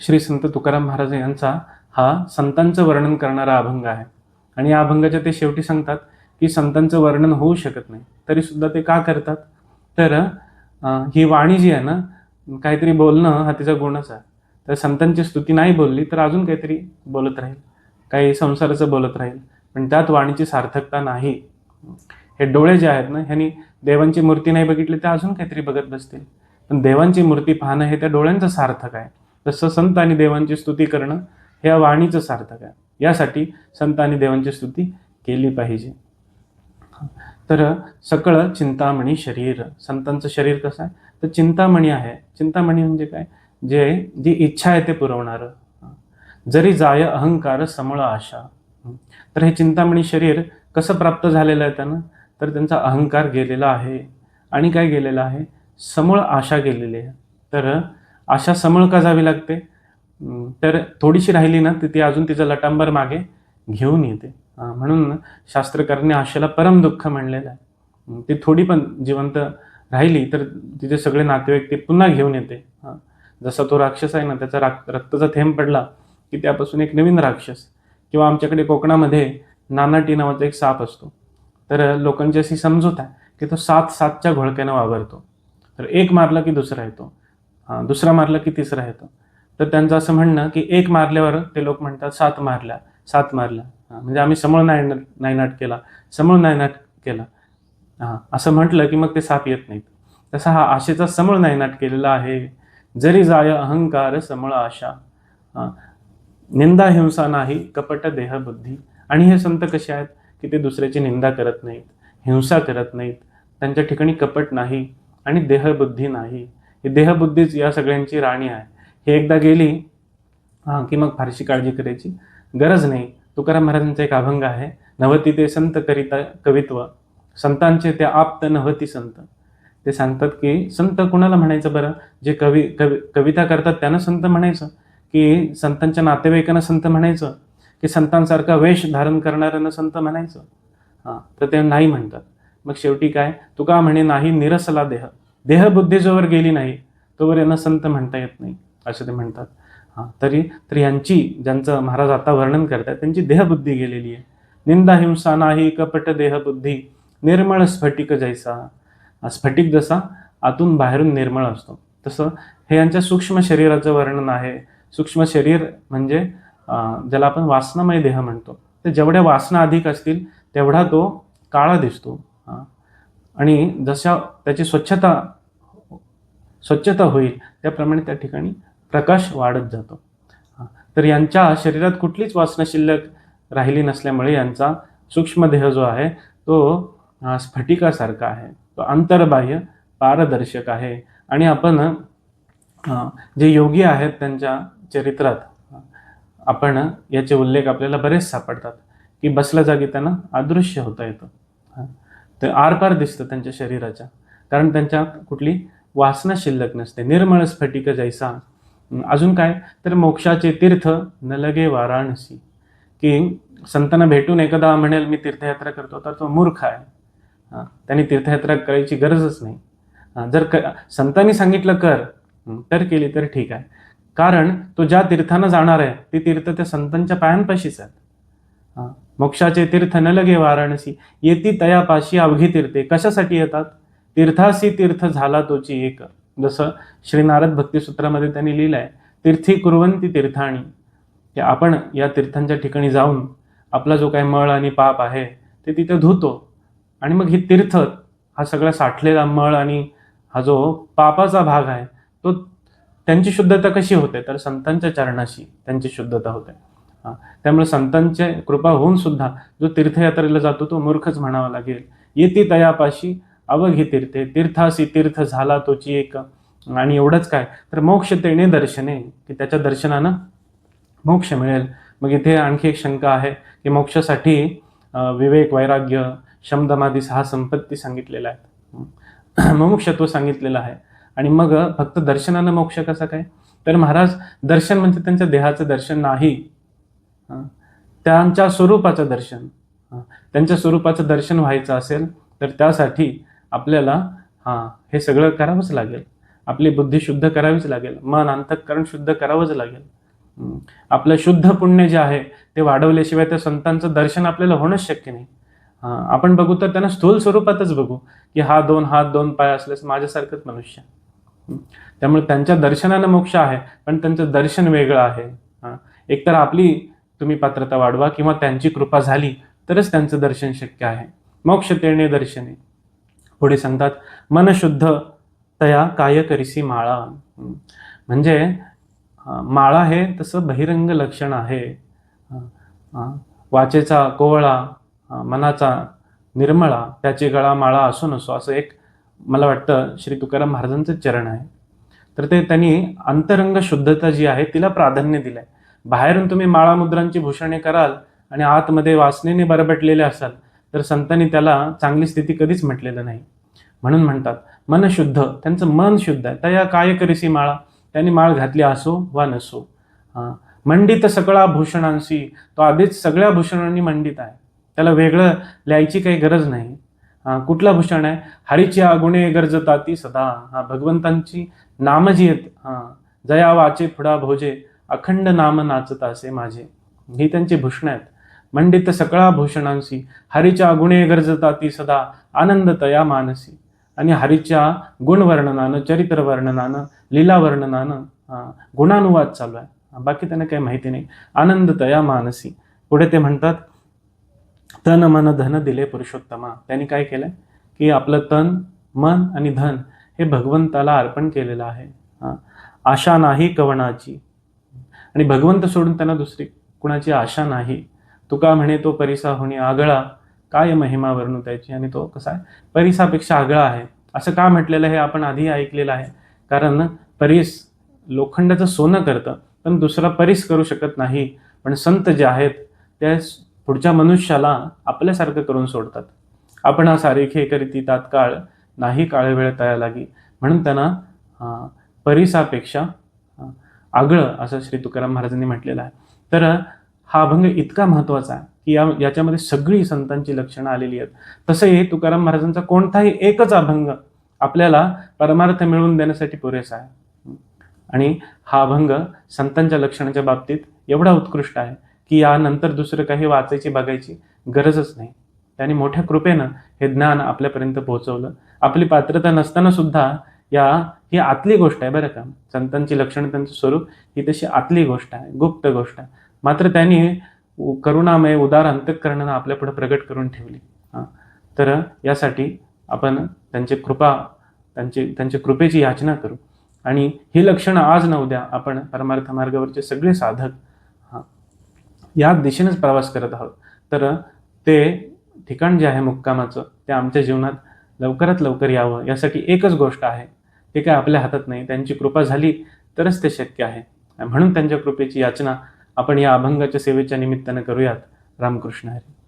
श्री संत तुकाराम महाराज यांचा हा संतांचं वर्णन करणारा अभंग आहे. आणि या अभंगाच्या ते शेवटी सांगतात की संतांचं वर्णन होऊ शकत नाही. तरी सुद्धा ते का करतात? तर ही वाणी जी आहे ना काहीतरी बोलणं हा तिचा गुणच आहे. तर संतांची स्तुती नाही बोलली तर अजून काहीतरी बोलत राहील. काही संसाराचं बोलत राहील. पण त्यात वाणीची सार्थकता नाही. हे डोळे जे आहेत ना ह्यांनी देवांची मूर्ती नाही बघितली तर अजून काहीतरी बघत बसतील. पण देवांची मूर्ती पाहणं हे त्या डोळ्यांचं सार्थक आहे. तसं संत आणि देवांची स्तुती करणं हे या वाणीचं सार्थक आहे. यासाठी संत आणि देवांची स्तुती केली पाहिजे. तर सकळ चिंतामणी शरीर. संतांचं शरीर कसं आहे? तर चिंतामणी आहे. चिंतामणी म्हणजे काय? जे जी इच्छा आहे ते पुरवणारं. जरी जाय अहंकार समळ आशा. तर हे चिंतामणी शरीर कसं प्राप्त झालेलं आहे त्यांना? तर त्यांचा अहंकार गेलेला आहे. आणि काय गेलेला आहे? समूळ आशा गेलेली आहे. तर आशा समळ का जावी लागते? तर थोडीशी राहिली ना तर ती अजून तिचं लटांबर मागे घेऊन येते. म्हणून शास्त्रकारांनी आशेला परम दुःख म्हणलेलं आहे. ती थोडी पण जिवंत राहिली तर तिचे सगळे नातेवाईक ते पुन्हा घेऊन येते. हां जसा तो राक्षस आहे ना त्याचा राक रक्ताचा थेंब पडला की त्यापासून एक नवीन राक्षस किंवा आमच्याकडे कोकणामध्ये नानाटी नावाचा एक साप असतो. तर लोकांची अशी समजूत आहे की तो सात सातच्या घोळक्यानं वावरतो. तर एक मारला की दुसरा येतो. दुसरा मारला की तिसरा येतो. तर त्यांचं असं म्हणणं की एक मारल्यावर ते लोक म्हणतात सात मारल्या सात मारल्या. हां म्हणजे आम्ही समूळ नायनाट नायनाट केला समूळ नायनाट केला. हां असं म्हटलं की मग ते साप येत नाहीत. तसा हा आशेचा समूळ नायनाट केलेला आहे. जरी जाय अहंकार समळ आशा. हां निंदा हिंसा नाही कपट देहबुद्धी आणि हे संत कसे आहेत? की ते दुसऱ्याची निंदा करत नाहीत हिंसा करत नाहीत. त्यांच्या ठिकाणी कपट नाही आणि देहबुद्धी नाही. ही देहबुद्धीच या सगळ्यांची राणी आहे. हे एकदा गेली हां की मग फारशी काळजी करायची गरज नाही. तुकाराम महाराजांचा एक अभंग आहे नवती ते संत करिता कवित्व. संतांचे ते आप्त नवती संत. ते सांगतात की संत कुणाला म्हणायचं बरं? जे कवी कवी कविता करतात त्यांना संत म्हणायचं. की संतांच्या नातेवाईकांना संत म्हणायचं. की संतांसारखा वेश धारण करणाऱ्यांना संत म्हणायचं. हां तर ते नाही म्हणतात. मग शेवटी काय? तुका म्हणे नाही निरसला देह. देहबुद्धी जोवर गेली नाही. तोवर यांना संत म्हणता येत नाही असं ते म्हणतात. हां तरी तर यांची ज्यांचं महाराज आता वर्णन करतात त्यांची देहबुद्धी गेलेली आहे. निंदा हिंसा नाही कपट देहबुद्धी निर्मळ स्फटिक जैसा. स्फटिक जसा आतून बाहेरून निर्मळ असतो. तसं हे यांच्या सूक्ष्म शरीराचं वर्णन आहे. सूक्ष्म शरीर म्हणजे ज्याला आपण वासनामय देह म्हणतो. तर जेवढ्या वासना अधिक असतील तेवढा तो काळा दिसतो. हां आणि जशा त्याची स्वच्छता स्वच्छता होईल त्याप्रमाणे त्या ठिकाणी प्रकाश वाढत जातो. तर यांच्या शरीरात कुठलीच वासना शिल्लक राहिली नसल्यामुळे यांचा सूक्ष्मदेह जो आहे तो स्फटिकासारखा आहे. तो आंतरबाह्य पारदर्शक आहे. आणि आपण जे योगी आहेत त्यांच्या चरित्रात आपण याचे उल्लेख आपल्याला बरेच सापडतात की बसल्या जागी त्यांना अदृश्य होता येतं. ते तर आरपार दिसतं त्यांच्या शरीराच्या कारण त्यांच्या कुठली वासना शिल्लक नसते. निर्मळ स्फटिक जैसा. अजून काय? तर मोक्षाचे तीर्थ न लगे वाराणसी. की संतांना भेटून एकदा म्हणेल मी तीर्थयात्रा करतो. तर तो मूर्ख आहे. हां, त्यांनी तीर्थयात्रा करायची गरजच नाही. जर क संतांनी सांगितलं कर तर केली तर ठीक आहे. कारण तो ज्या तीर्थानं जाणार आहे ती तीर्थ त्या संतांच्या पायांपाशीच आहेत. हां, मोक्षाचे तीर्थ न लगे वाराणसी. येती तयापाशी अवघी तीर्थे. कशासाठी येतात? तीर्थासी तीर्थ झाला तोची एक. जसं श्री नारद भक्तिसूत्रामध्ये त्यांनी लिहिलं आहे तीर्थी कुरवंती तीर्थाणी. की आपण या तीर्थांच्या ठिकाणी जाऊन आपला जो काय मळ आणि पाप आहे ते तिथे धुतो. आणि मग ही तीर्थ हा सगळा साठलेला मळ आणि हा जो पापाचा भाग आहे तो त्यांची शुद्धता कशी होते? तर संतांच्या चरणाशी त्यांची शुद्धता होते. हां त्यामुळे संतांचे कृपा होऊन सुद्धा जो तीर्थयात्रेला जातो तो मूर्खच म्हणावा लागेल. येते तयापाशी अवघी तीर्थे तीर्थासी तीर्थ झाला तोची एक. आणि एवढंच काय? तर मोक्ष तेणे दर्शने की त्याच्या दर्शनानं मोक्ष मिळेल. मग इथे आणखी एक शंका आहे की मोक्षासाठी विवेक वैराग्य शमदमादी सहा संपत्ती सांगितलेल्या आहेत. मोक्षत्व सांगितलेलं आहे. आणि मग फक्त दर्शनानं मोक्ष कसा काय? तर महाराज दर्शन म्हणजे त्यांच्या देहाचं दर्शन नाही. त्यांच्या स्वरूपाचं दर्शन. हं. त्यांच्या स्वरूपाचं दर्शन व्हायचं असेल तर त्यासाठी आपल्याला हां हे सगळं करावंच लागेल. आपली बुद्धी शुद्ध करावीच लागेल. मन अंतःकरण शुद्ध करावंच लागेल. हम्म. आपलं शुद्ध पुण्य जे आहे ते वाढवल्याशिवाय त्या संतांचं दर्शन आपल्याला होणंच शक्य नाही. आपण बघू तर त्यांना स्थूल स्वरूपातच बघू की हा दोन हात दोन पाय असल्यास माझ्यासारखंच मनुष्य. त्यामुळे त्यांच्या दर्शनानं मोक्ष आहे पण त्यांचं दर्शन वेगळं आहे. हा. एकतर आपली तुम्ही पात्रता वाढवा किंवा त्यांची कृपा झाली तरच त्यांचं दर्शन शक्य आहे. मोक्ष तेणे दर्शने. पुढे सांगतात मनशुद्ध तया काय करीसी माळा. म्हणजे माळा हे तसं बहिरंग लक्षण आहे. वाचेचा कोवळा मनाचा निर्मळा त्याची गळा माळा असो नसो असं एक मला वाटतं श्री तुकाराम महाराजांचं चरण आहे. तर ते त्यांनी अंतरंग शुद्धता जी आहे तिला प्राधान्य दिलंय. बाहेरून तुम्ही माळा मुद्रांची भूषणे कराल आणि आतमध्ये वासनेने बरबटलेले असाल तर संतांनी त्याला चांगली स्थिती कधीच म्हटलेलं नाही. म्हणून म्हणतात. मन शुद्ध त्यांचं मन शुद्ध आहे. तया काय करीसी माळा? त्यांनी माळ घातली असो वा नसो. हां. मंडित सकळा भूषणांशी तो आधीच सगळ्या भूषणांनी मंडित आहे. त्याला वेगळं लिहायची काही गरज नाही. हा, कुठला भूषण आहे? हरीची गुणे गरजता ती सदा. हा भगवंतांची नाम जी आहेत. हां जया वाचे फुडा भोजे अखंड नाम नाचत असे माझे. ही त्यांची भूषणं आहेत. मंडित सकळा भूषणांशी हरीच्या गुणे गरजता ती सदा. आनंद तया मानसी. आणि हरीच्या गुणवर्णनानं चरित्र वर्णनानं लीला वर्णनानं गुणानुवाद चालू आहे. बाकी त्यांना काही माहिती नाही. आनंद तया मानसी. पुढे ते म्हणतात तन मन धन दिले पुरुषोत्तमा. त्यांनी काय केलंय? की आपलं तन मन आणि धन हे भगवंताला अर्पण केलेलं आहे. आशा नाही कवणाची आणि भगवंत सोडून त्यांना दुसरी कुणाची आशा नाही. तुका म्हणे तो परिसा होणे आगळा. काय महिमा वर्णू त्याची आणि तो कसा आहे? परिसापेक्षा आगळा आहे. असं का म्हटलेलं हे आपण आधी ऐकलेलं आहे. कारण परीस लोखंडाचं सोनं करतं पण दुसरा परीस करू शकत नाही. पण संत जे आहेत ते पुढच्या मनुष्याला आपल्यासारखं करून सोडतात. आपण सारेखे करीती तात्काळ नाही काळ वेळ तया लागी. म्हणून त्यांना परिसापेक्षा आगळं असं श्री तुकाराम महाराजांनी म्हटलेलं आहे. तर हा अभंग इतका महत्त्वाचा आहे की या याच्यामध्ये सगळी संतांची लक्षणं आलेली आहेत. तसंही तुकाराम महाराजांचा कोणताही एकच अभंग आपल्याला परमार्थ मिळवून देण्यासाठी पुरेसा आहे. आणि हा अभंग संतांच्या लक्षणाच्या बाबतीत एवढा उत्कृष्ट आहे की यानंतर दुसरं काही वाचायची बघायची गरजच नाही. त्यांनी मोठ्या कृपेनं हे ज्ञान आपल्यापर्यंत पोहोचवलं. आपली पात्रता नसताना सुद्धा या ही आतली गोष्ट आहे बरं का. संतांची लक्षणं त्यांचं स्वरूप ही तशी आतली गोष्ट आहे गुप्त गोष्ट आहे. मात्र त्यांनी उ- करुणामय उदार अंतकरणानं आपल्यापुढे प्रगट करून ठेवली. हां. तर यासाठी आपण त्यांचे कृपा त्यांची त्यांच्या कृपेची याचना करू. आणि ही लक्षणं आज न उद्या आपण परमार्थ मार्गावरचे सगळे साधक हां या दिशेनेच प्रवास करत आहोत. तर ते ठिकाण जे आहे मुक्कामाचं ते आमच्या जीवनात लवकरात लवकर यावं यासाठी एकच गोष्ट आहे. ते काय आपल्या हातात नाही त्यांची कृपा झाली तरच ते शक्य आहे. म्हणून त्यांच्या कृपेची याचना आपण या अभंगाच्या सेवेच्या निमित्तानं करूयात. रामकृष्ण हरी.